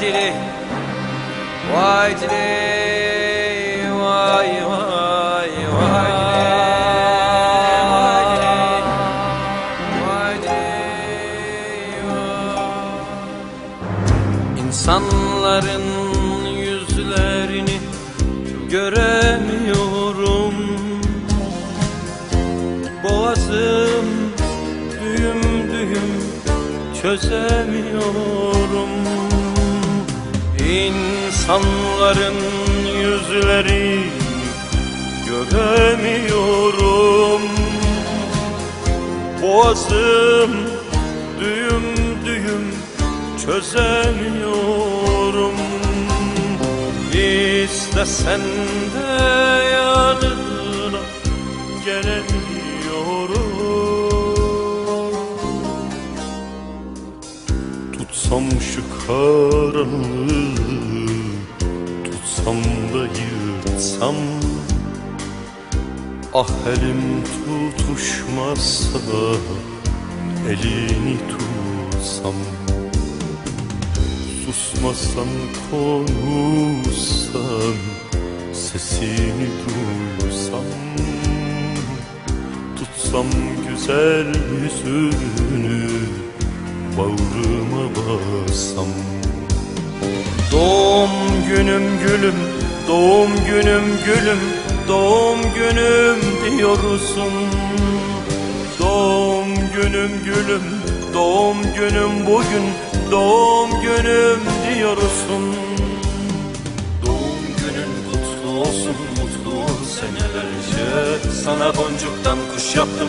cire, vay vay vay vay vay. İnsanların yüzlerini göremiyorum. Boğazım düğüm düğüm çözemiyorum İnsanların yüzlerini göremiyorum. Boğazım düğüm düğüm çözemiyorum. İstesen de yanına gelemiyorum. Tutsam şu karanlığı Tutsam da yırtsam Ah elim tutuşmazsa Elini tutsam. Susmasan konuşsan Sesini duysam. Tutsam güzel yüzünü Bağrıma bassam. Doğum günüm gülüm Doğum günüm gülüm Doğum günüm diyorsun. Doğum günüm gülüm Doğum günüm bugün Doğum günüm diyorsun. Doğum günün kutlu olsun mutlu ol senelerce. Sana boncuktan kuş yaptım